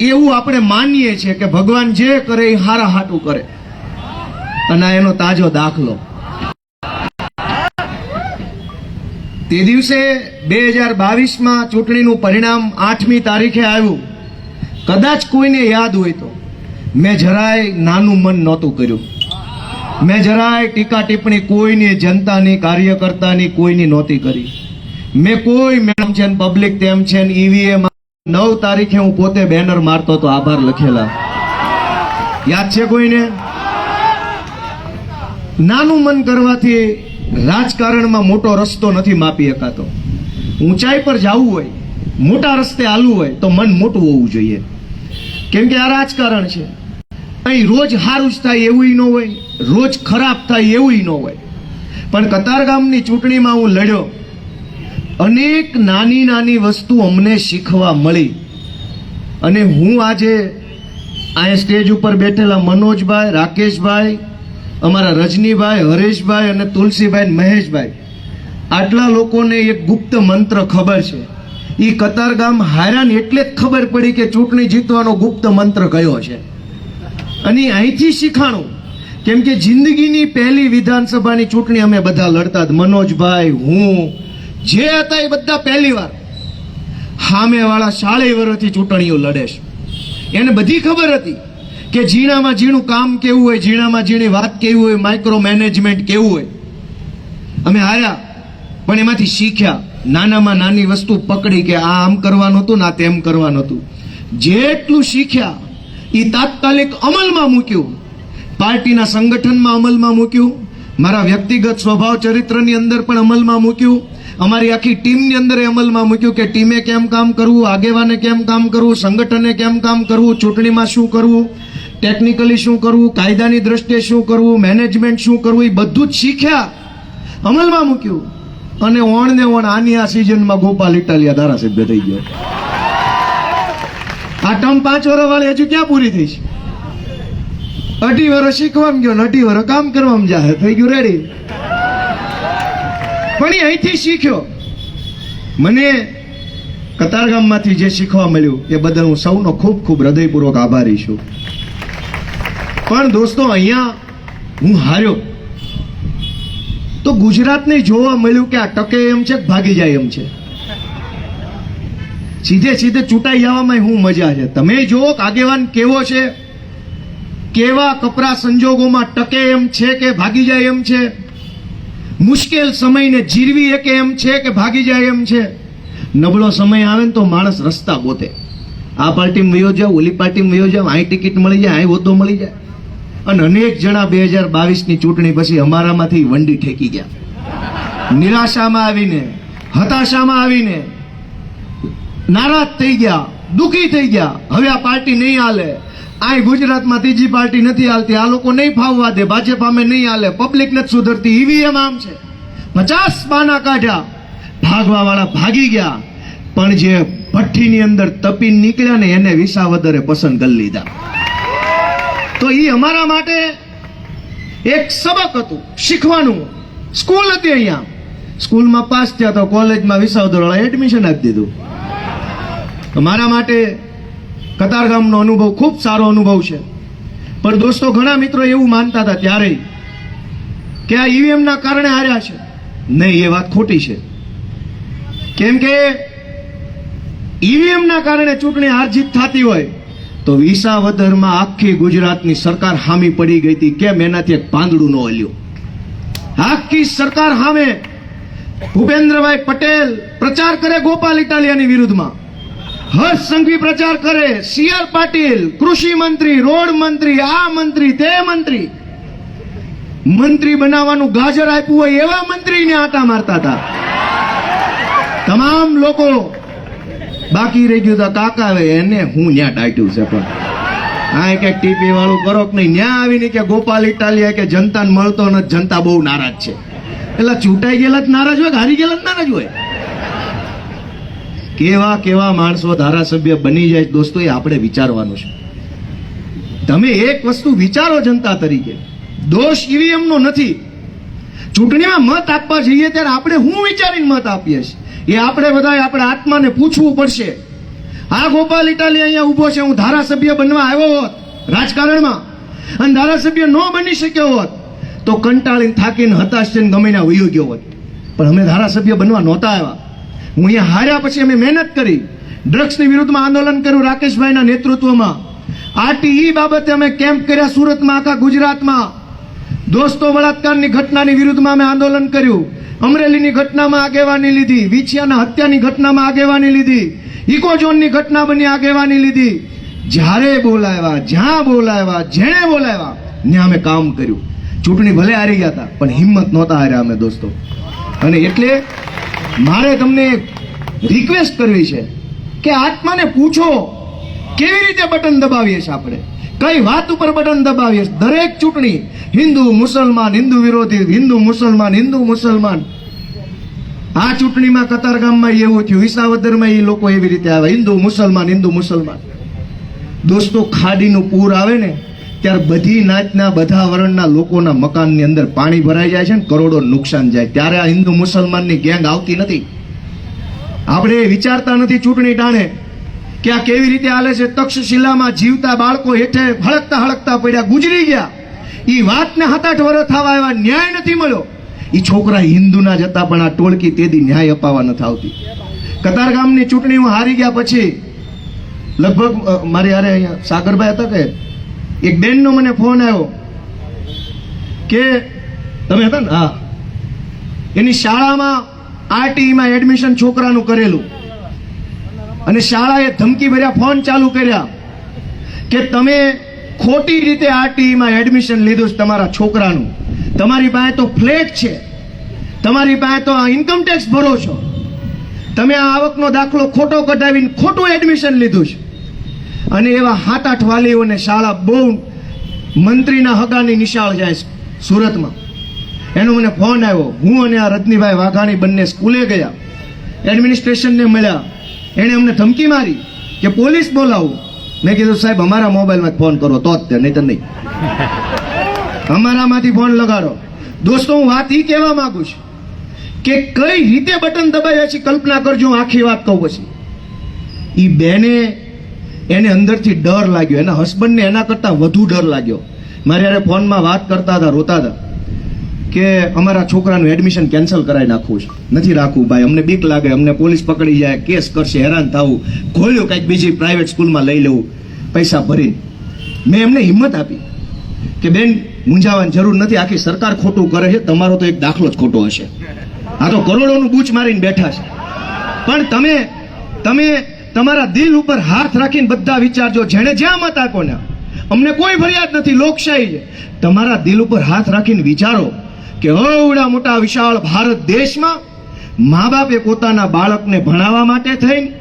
એવું આપણે માનીએ છીએ કે ભગવાન જે કરે એ હારા હાટું કરે. અને એનો તાજો દાખલો. તે દિવસે બે હજાર બાવીસમાં ચૂંટણીનું પરિણામ આઠમી તારીખે આવ્યું. કદાચ કોઈને યાદ હોય તો. મેં જરાય નાનું મન નહોતું કર્યું. મેં જરાય ટીકા ટિપ્પણી કોઈની જનતાની, કાર્યકર્તાની કોઈની નહોતી કરી. મેં કોઈ મેડમ છે પબ્લિક તેમ છે ઈવીએમ નવ તારીખે હું પોતે બેનર મારતો તો આભાર લખેલા. યાદ છે કોઈને? નાનું મન કરવાથી રાજકારણમાં મોટો રસ્તો નથી માપી શકાતો. ઊંચાઈ પર જવું હોય, મોટા રસ્તે હાલવું હોય, તો મન મોટું હોવું જોઈએ. કેમ કે આ રાજકારણ છે. અહીં રોજ હારું જ થાય એવું ન હોય, રોજ ખરાબ થાય એવું ન હોય. પણ કતારગામની ચૂંટણીમાં હું લડ્યો અનેક નાની નાની વસ્તુ અમને શીખવા મળી. અને હું આજે આ સ્ટેજ ઉપર બેઠેલા મનોજભાઈ, રાકેશભાઈ, અમારા રજનીભાઈ, હરેશભાઈ અને તુલસીભાઈ મહેશભાઈ. આટલા લોકોને એક ગુપ્ત મંત્ર ખબર છે. એ કતારગામ હાયરાન એટલે જ ખબર પડી કે ચૂંટણી જીતવાનો ગુપ્ત મંત્ર કયો છે. અને અહીંથી શીખાણું, કેમ કે જિંદગીની પહેલી વિધાનસભાની ચૂંટણી અમે બધા લડતા. મનોજભાઈ, હું જે હતા એ બધા પહેલી વાર. સામેવાળા સાળે વર્ષથી ચૂંટણીઓ લડે છે. એને બધી ખબર હતી કે ઝીણામાં ઝીણું કામ કેવું હોય, ઝીણામાં ઝીણી વાત કેવી હોય માઇક્રો મેનેજમેન્ટ કેવું હોય. અમે હાર્યા, પણ એમાંથી શીખ્યા, નાનામાં નાની વસ્તુ પકડી કે આ આમ કરવાનું હતું ને તેમ કરવાનું હતું. જેટલું શીખ્યા એ તાત્કાલિક અમલમાં મૂક્યું. પાર્ટીના સંગઠનમાં અમલમાં મૂક્યું. મારા વ્યક્તિગત સ્વભાવ ચરિત્રની અંદર પણ અમલમાં મૂક્યું. અમારી આખી ટીમની અંદર અમલમાં મૂક્યું કે ટીમે કેમ કામ કરવું, આગેવાને કેમ કામ કરવું, સંગઠને કેમ કામ કરવું, ચૂંટણીમાં શું કરવું ટેકનિકલી શું કરવું, કાયદાની દ્રષ્ટિએ શું કરવું મેનેજમેન્ટ શું કરવું, એ બધું જ શીખ્યા, અમલમાં મૂક્યું. અને ઓણ ને ઓણ આની આ સિઝનમાં ગોપાલ ઇટાલિયા ધારાસભ્ય થઈ ગયો. આ ટર્મ પાંચ વર્ષ વાળી હજુ ક્યાં પૂરી થઈ છે? અઢી વર્ષ શીખવામાં ગયો અઢી વર્ષ કામ કરવામાં જાહે થઈ ગયું રેડી પણ અહીંથી શીખ્યો. મને કતારગામમાંથી જે શીખવા મળ્યું એ બદલ હું સૌનો ખૂબ ખૂબ હૃદયપૂર્વક આભારી છું. પણ દોસ્તો, અહીંયા હું હાર્યો. તો ગુજરાતને જોવા મળ્યું કે આ ટકે એમ છે ભાગી જાય એમ છે. સીધે સીધે ચૂંટાઈ જવામાં હું મજા છે. તમે જુઓ આગેવાન કેવો છે, કેવા કપરા સંજોગોમાં ટકે એમ છે કે ભાગી જાય એમ છે. મુશ્કેલ સમયને જીરવી એક એમ છે કે ભાગી જાય એમ છે? નબળો સમય આવે ને તો માણસ રસ્તા ગોતે આ પાર્ટીમાં વયો જાવ, ઓલી પાર્ટીમાં વયો જાવ અહીં ટિકિટ મળી જાય અહીં હોદ્દો મળી જાય. અને અનેક જણા બે હજાર બાવીસની ચૂંટણી પછી અમારામાંથી વંડી ઠેકી ગયા. નિરાશામાં આવીને, હતાશામાં આવીને, નારાજ થઈ ગયા, દુઃખી થઈ ગયા. હવે આ પાર્ટી નહીં હાલે. આ ગુજરાતમાં ત્રીજી પાર્ટી નથી હાલતી. આ લોકો નહીં ફાવવા દે. ભાજપ અમે નહીં હાલે. પબ્લિક નથી સુધરતી. ઈવીએમ આમ છે. પચાસ બાના કાઢ્યા. ભાગવા વાળા ભાગી ગયા. પણ જે ભઠ્ઠીની અંદર તપી નીકળ્યા ને એને વિસાવદરે પસંદ કરી લીધા. તો એ અમારા માટે એક સબક હતું. શીખવાનું. સ્કૂલ હતી અહીંયા. સ્કૂલમાં પાસ થયા તો કોલેજમાં વિસાવધરવાળા એડમિશન આપી દીધું. મારા માટે કતારગામનો અનુભવ ખૂબ સારો અનુભવ છે. પણ દોસ્તો, ઘણા મિત્રો એવું માનતા હતા ત્યારે કે આ ઈવીએમના કારણે હાર્યા છે. નહીં, એ વાત ખોટી છે. કેમ કે ઈવીએમના કારણે ચૂંટણી હાર જીત થતી હોય તો વિસાવદરમાં આખી ગુજરાતની સરકાર હામી પડી ગઈ હતી. કેમ? એનાથી એક પાંદડું ન હલ્યું. આખી સરકાર સામે ભૂપેન્દ્રભાઈ પટેલ પ્રચાર કરે ગોપાલ ઇટાલિયાની વિરુદ્ધમાં. હર્ષ સંઘવી પ્રચાર કરે સી આર પાટીલ, કૃષિ મંત્રી, રોડ મંત્રી, આ મંત્રી, તે મંત્રી. મંત્રી બનાવવાનું ગાજર આપ્યું હોય એવા મંત્રીને આટા મારતા હતા. તમામ લોકો બાકી રહી ગયું હતા કાકા આવે, એને હું ન્યા ડાટ્યું છે પણ. હા એક ટીપી વાળું કરો કે નહીં, ન્યા આવીને કે ગોપાલ ઇટાલિયા કે જનતાને મળતો નથી, જનતા બહુ નારાજ છે. એટલે ચૂંટાઈ ગયેલા જ નારાજ હોય કે હારી ગયેલા જ નારાજ હોય? કેવા કેવા માણસો ધારાસભ્ય બની જાય દોસ્તો, એ આપણે વિચારવાનું છે. તમે એક વસ્તુ વિચારો જનતા તરીકે. દોષ ઈવીએમનો નથી. ચૂંટણીમાં મત આપવા જઈએ ત્યારે આપણે હું વિચારીને મત આપીએ છીએ? એ આપણે બધા આપણે આત્માને પૂછવું પડશે. આ ગોપાલ ઇટાલી અહીંયા ઊભો છે, હું ધારાસભ્ય બનવા આવ્યો હોત રાજકારણમાં, અને ધારાસભ્ય ન બની શક્યો હોત, તો કંટાળીને થાકીને હતાશ થઈને ગમે ના વયો ગયો હોત. પણ અમે ધારાસભ્ય બનવા નહોતા આવ્યા. હું અહીંયા હાર્યા પછી અમે મહેનત કરી, ડ્રગ્સની વિરુદ્ધમાં આંદોલન કર્યું રાકેશભાઈના નેતૃત્વમાં. આરટીઈ બાબતે અમે કેમ્પ કર્યા સુરતમાં આખા ગુજરાતમાં. દોસ્તો બળાત્કારની ઘટનાની વિરુદ્ધમાં અમે આંદોલન કર્યું. અમરેલીની ઘટનામાં આગેવાની લીધી, વિછિયાના હત્યાની ઘટનામાં આગેવાની લીધી, ઇકોઝોનની ઘટના બની, આગેવાની લીધી. જ્યારે બોલાવ્યા, જ્યાં બોલાવ્યા, જેણે બોલાવ્યા, ત્યાં અમે કામ કર્યું. ચૂંટણી ભલે હારી ગયા હતા, પણ હિંમત નહોતા હાર્યા અમે દોસ્તો. અને એટલે મારે તમને રિક્વેસ્ટ કરવી છે કે આત્માને પૂછો, કેવી રીતે બટન દબાવીએ છીએ આપણે? કઈ વાત ઉપર બટન દબાવીએ દરેક ચૂંટણી, હિન્દુ, મુસલમાન, હિન્દુ વિરોધી, હિન્દુ, મુસલમાન હિન્દુ, મુસલમાન. આ ચૂંટણીમાં કતારગામમાં એવું થયું, વિસાવદરમાં એ લોકો એવી રીતે આવે, હિન્દુ, મુસલમાન હિન્દુ, મુસલમાન. દોસ્તો, ખાડીનું પૂર આવે ને ત્યારે બધી નાચના બધા વર્ણના લોકોના મકાનની અંદર પાણી ભરાઈ જાય છે ને કરોડો નુકસાન જાય. ત્યારે આ હિન્દુ મુસલમાનની ગેંગ આવતી નથી. આપણે વિચારતા નથી ચૂંટણી ટાણે કે આ કેવી રીતે હાલે છે. તક્ષશિલામાં જીવતા બાળકો હેઠે હળકતા હળકતા પડ્યા, ગુજરી ગયા. એ વાતને સાત આઠ વર્ષ થવા એવા ન્યાય નથી મળ્યો. એ છોકરા હિન્દુના જતા પણ આ ટોળકી તેદી ન્યાય અપાવવા નથી આવતી. કતારગામની ચૂંટણી હું હારી ગયા પછી લગભગ મારી હારે અહીંયા સાગરભાઈ હતા કે એક બેનનો મને ફોન આવ્યો કે તમે હતા ને? હા. એની શાળામાં આરટીઈમાં એડમિશન છોકરાનું કરેલું. અને શાળાએ ધમકી ભર્યા ફોન ચાલુ કર્યા કે તમે ખોટી રીતે આરટીઈમાં એડમિશન લીધું છે તમારા છોકરાનું. તમારી પાસે તો ફ્લેટ છે. તમારી પાસે તો ઇન્કમ ટેક્સ ભરો છો. તમે આ આવકનો દાખલો ખોટો કઢાવીને ખોટું એડમિશન લીધું છે. અને એવા સાત આઠ વાલીઓને શાળા બહુ મંત્રીના હગાની નિશાળ જાય છે સુરતમાં. એનો મને ફોન આવ્યો. હું અને આ રજનીભાઈ વાઘાણી બંને સ્કૂલે ગયા. એડમિનિસ્ટ્રેશનને મળ્યા. એણે અમને ધમકી મારી કે પોલીસ બોલાવું. મેં કીધું સાહેબ અમારા મોબાઈલમાં જ ફોન કરો તો જ તે નહીં તો નહીં. અમારામાંથી ફોન લગાડો. દોસ્તો હું વાત એ કહેવા માગું છું કે કઈ રીતે બટન દબાવ્યા છે કલ્પના કરજો આખી વાત કહું પછી. એ બેને એને અંદરથી ડર લાગ્યો. એના હસબન્ડને એના કરતાં વધુ ડર લાગ્યો. મારે યારે ફોનમાં વાત કરતા હતા, રોતા હતા, કે અમારા છોકરાનું એડમિશન કેન્સલ કરાવી નાખવું છે. નથી રાખવું ભાઈ, અમને બીક લાગે, અમને પોલીસ પકડી જાય, કેસ કરશે, હેરાન થવું. ખોલ્યું કંઈક બીજી પ્રાઇવેટ સ્કૂલમાં લઈ લેવું, પૈસા ભરીને. મેં એમને હિંમત આપી કે બેન, મૂંઝાવાની જરૂર નથી, આખી સરકાર ખોટું કરે છે, તમારો તો એક દાખલો જ ખોટો હશે. આ તો કરોડોનું બૂચ મારીને બેઠા છે. પણ તમે તમે તમારા દિલ ઉપર હાથ રાખીને બધા વિચારજો, જેણે જ્યાં મત આપો અમને કોઈ ફરિયાદ નથી, લોકશાહી છે. તમારા દિલ ઉપર હાથ રાખીને વિચારો કે અવડા મોટા વિશાળ ભારત દેશમાં મા બાપે પોતાના બાળકને ભણાવવા માટે થઈને